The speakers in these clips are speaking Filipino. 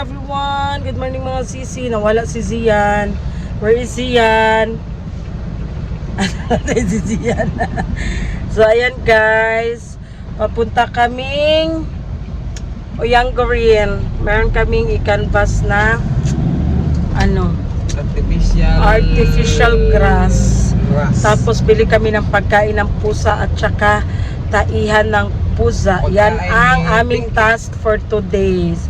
everyone. Good morning mga sisi. Nawala si Zian. Where is Zian? So ayan guys. Papunta kaming Oyanggorin. Meron kaming i-canvas na ano, Artificial artificial grass. grass. Tapos bili kami ng pagkain ng pusa at saka taihan ng pusa. Yan Pagkain ang ni aming task for two days.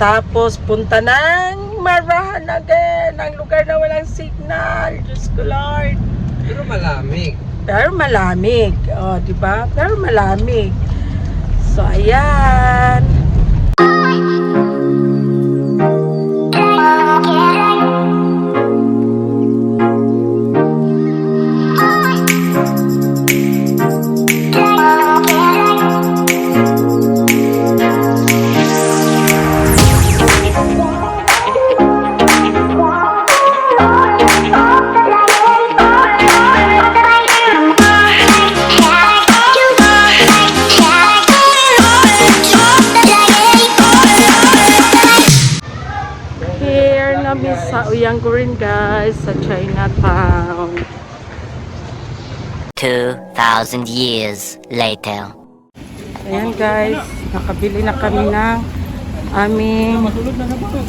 Tapos punta ng Marahan again, ang lugar na walang signal. Diyos ko Lord. Pero malamig. Pero malamig. O, di ba? Pero malamig. So, ayan. Sa Uyanggurin guys, sa Chinatown. 2,000 years later. Ayan guys, nakabili na kami ng aming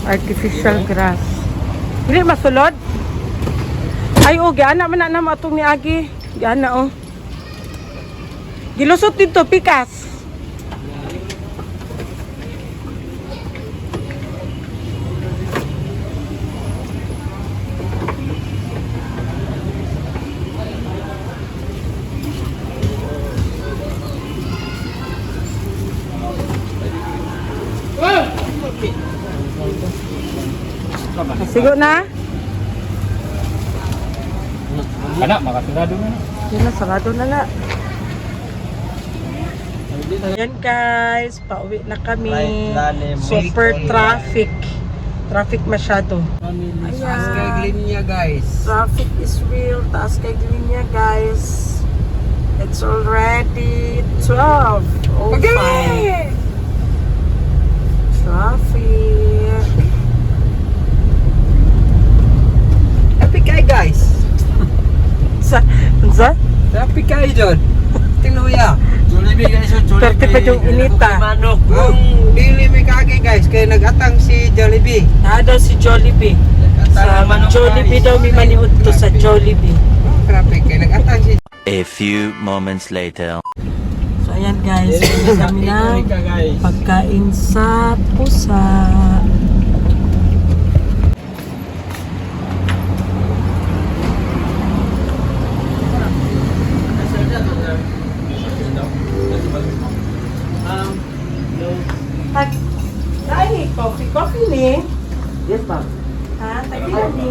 artificial grass. Hindi masulod? Ay oh, giana man na naman atong ni Agi. Giana oh. Gilusot dito, pikas. Sigo na? Anak, makasigado na. Yun na, sarado na na. Ayan guys, pauwi na kami. Super traffic. Traffic masyado. Taas kay linya guys. Traffic is real. Taas kay linya guys. It's already 12. Oh, Okay! Traffic. Happy kay guys. Sa, sa? Happy kay John. Tinuya. Jollibee guys, yung Jollibee. Perti pa yung inita. Manok. Ang dili may kage guys kay nagatang si Jollibee. Na daw si Jollibee. Sa Jollibee daw may maniud to sa Jollibee. Oh, traffic kay nagatang si A few moments later. So ayan guys, kami guys. pagkain sa pusa. Um, no. Tag, dahil coffee, coffee ni. Yes, ma'am. Ha, tagilan ni.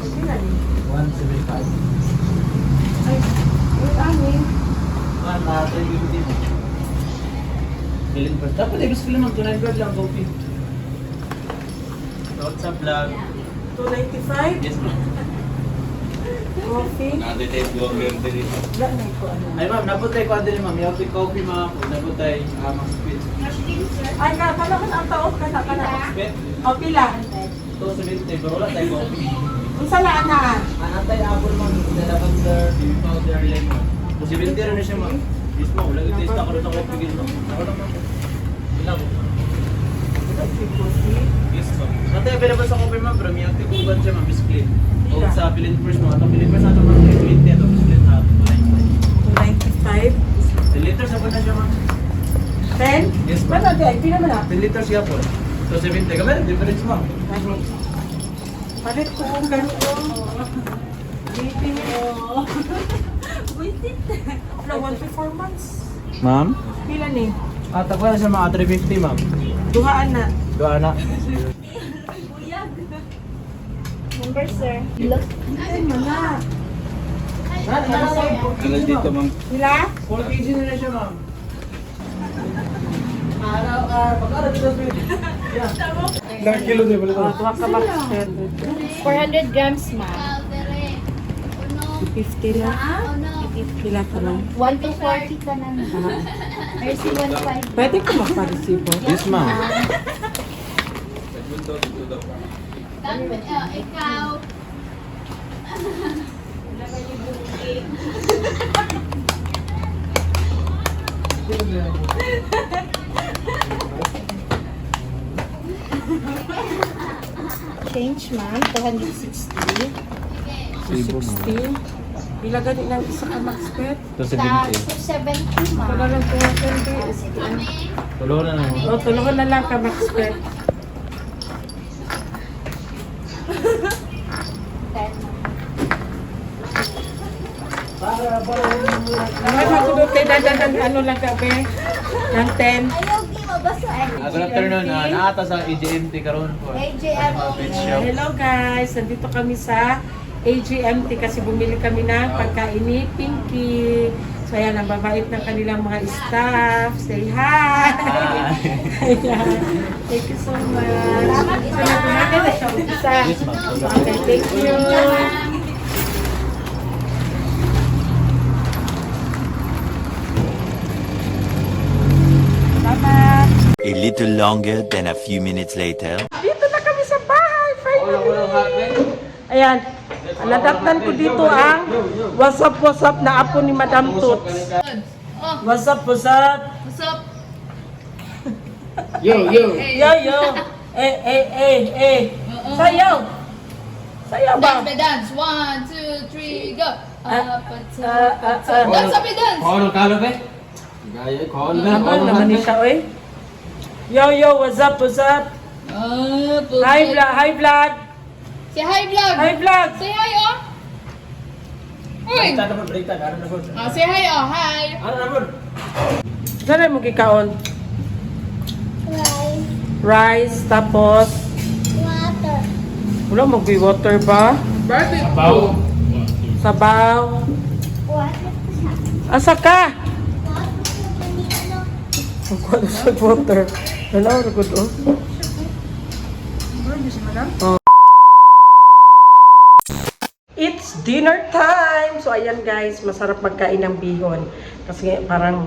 Tagilan ni. 175. Ay, wait, ani. Ma'am, ah, 350. Bilhin pa. Dapat eh, gusto ko lang mag-tunay bird lang, coffee. What's up, vlog? 295 Yes, ma'am. Coffee. Wala na ito ano. Ay, ma'am, naputay ko din, ma'am. Yung coffee, ma'am. Naputay, ah, Max Speed. Ay, ka, kala ko ang taon ka na ka na. O, pila. 270, pero wala tayo coffee. Kung saan na na? Anatay apple, ma'am. Dala powder, baby powder, lemon. Posibility rin na siya, ma'am. Yes, ma'am. Wala yung taste ako rin ako pigil, ma'am. Ako lang, ma'am. Yes, ma'am. Natay available sa coffee, ma'am. Pero may active uban siya, ma'am. O sa First, ma'am. Ito Pilin First, ato, ma'am. 320, ato biscuit na. 295 10 liters ako na siya, ma'am. 10? Yes, ma'am. Ano, di, pila man na? 10 liters siya po. So, 70. Gamay, difference, ma'am. Palit ko kung ganito. 1 to 4 months. Ma'am? Pila ni? Ah, tagwa na siya mga 350, ma'am. Duhaan na. Doon na. Number, sir. Look. Tagal dito, ma'am. Sila? 4 kg na na siya, ma'am. Araw, ah, pag-araw dito sa Ilang kilo din Oh, tuwa ka Max Pet. 400 grams, ma'am. 50 na. Pila ka na. 1 to 40 ka na. Mercy 1.5. Pwede ko magpa-resibo. Yes, ma'am. Ikaw. Change, ma'am. 260. 60. Pila gani ng isa ka Max Pet? Ito Sa 270, ma'am. Wala lang 220. Tulungan na naman. O, tulungan na lang ka Max Pet. 10, ma'am. Ay, magudot kay dadadan ano lang gabi. Ng 10. Ayaw, di mabasa. Ah, good afternoon. Ah, naata sa EJMT karon po. AJM. Mga pet shop. Hello guys, nandito kami sa AGMT kasi bumili kami ng pagkain ni Pinky. So ayan, ang babait ng kanilang mga staff. Say hi! Ayan. Thank you so much. Salamat, So nagbumaga na siya umpisa. Yes, ma'am. Okay, thank you. Salamat. A little longer than a few minutes later. Dito na kami sa bahay. Finally. Ayan. Nadaktan ko dito ang WhatsApp WhatsApp na apo ni Madam Toots. WhatsApp WhatsApp. Yo, yo. Yo yo. Eh eh eh eh. Sayaw. Sayaw ba? Dance, dance. One, two, three, go. Ah, Up ah, ah, ah. Dance, and dance. Kalo, be? Gaya, ano na. Naman naman ni siya. Yo yo, what's up, what's up? Up, Hi vlog, hi vlog. Say hi, vlog. Hi vlog. Say hi, oh. Uy. Naman? Ah, say hi, oh. Hi. Ano na po? Saan mo kikaon? Rice, tapos Water. wala magbi water ba? Bawo. Sabaw. Water. Asa ka? Water. Ang kwado sa water. Wala, ragod oh. Oh. It's dinner time! So ayan guys, masarap magkain ng bihon. Kasi parang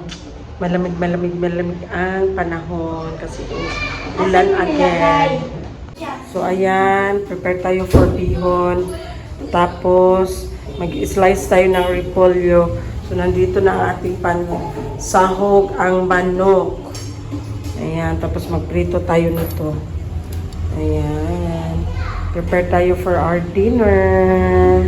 malamig, malamig, malamig ang panahon. Kasi ulan again. So ayan, prepare tayo for bihon. Tapos, mag-slice tayo ng repolyo. So nandito na ang ating pan sahog ang manok. Ayan, tapos magprito tayo nito. Ayan. Prepare tayo for our dinner.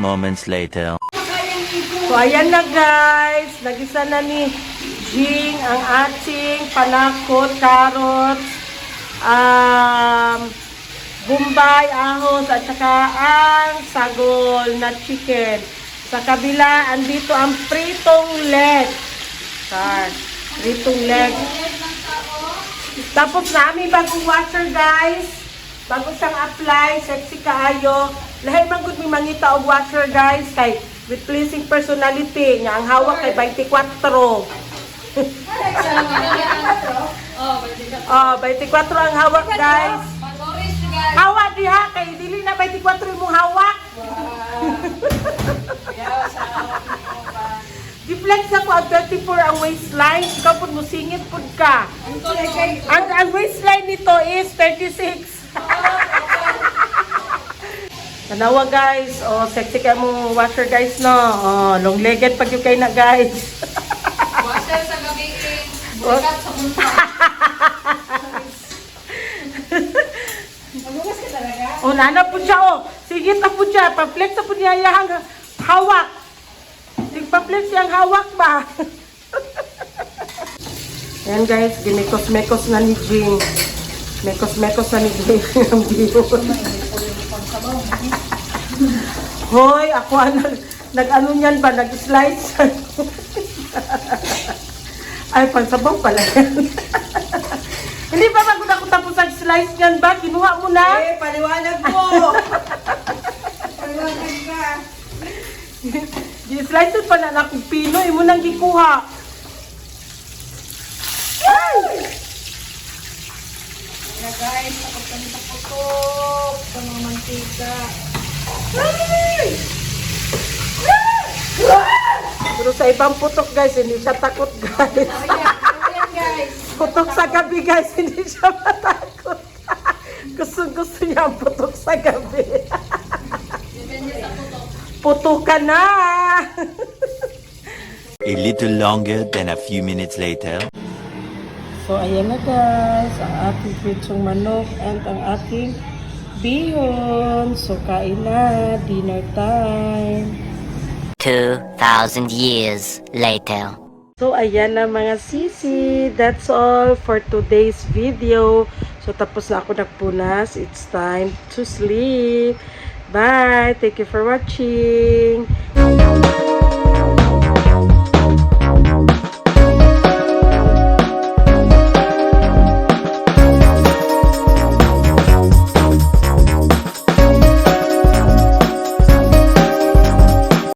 Moments later. So ayan na guys, nagisa na ni Jing ang ating panakot, carrots, um, bumbay, ahos, at saka ang sagol na chicken. Sa kabila, andito ang pritong leg. Char, pritong leg. Tapos namin bagong washer guys. Bago siyang apply, sexy kaayo. Lahat man gud mi mangita og washer guys kay with pleasing personality nga ang hawak kay 24. Oh, Oh, 24 ang hawak guys. Hawak diha kay dili na 24 imong hawak. Deflex ako ang 34 ang waistline. Ikaw po musingit po ka. Ang, ang waistline nito is 36. Tanawa guys. Oh, sexy ka mo washer guys no. Oh, long-legged pag yung na guys. Washer sa gabi, eh. Bukat sa punta. oh, nana po siya oh. Sige na po siya. Pa-flex na po niya yung hawak. Tigpa-flex yung hawak ba? Yan guys, ginekos-mekos na ni Jing. Mekos-mekos na ni Jing ang. Hoy, ako nag, nag-ano niyan ba? Nag-slice. Ay, pangsabaw pala yan. Hindi pa ba kung ako tapos ang slice niyan ba? Kinuha mo na? Eh, paliwanag mo! paliwanag ka! Di-slice pa na na kung Pinoy mo nang gikuha. Na guys, takot kami sa putok. Sa mga mantika. Pero sa ibang putok guys, hindi siya takot guys. Ayan guys. Putok sa gabi guys, hindi siya matakot. gusto gusto niya ang putok sa gabi. putok ka na! A little longer than a few minutes later. So, ayan na guys, ang ating pritsong manok and ang ating bihon. So, kain na, dinner time. 2,000 years later. So, ayan na mga sisi. That's all for today's video. So, tapos na ako nagpunas. It's time to sleep. Bye! Thank you for watching.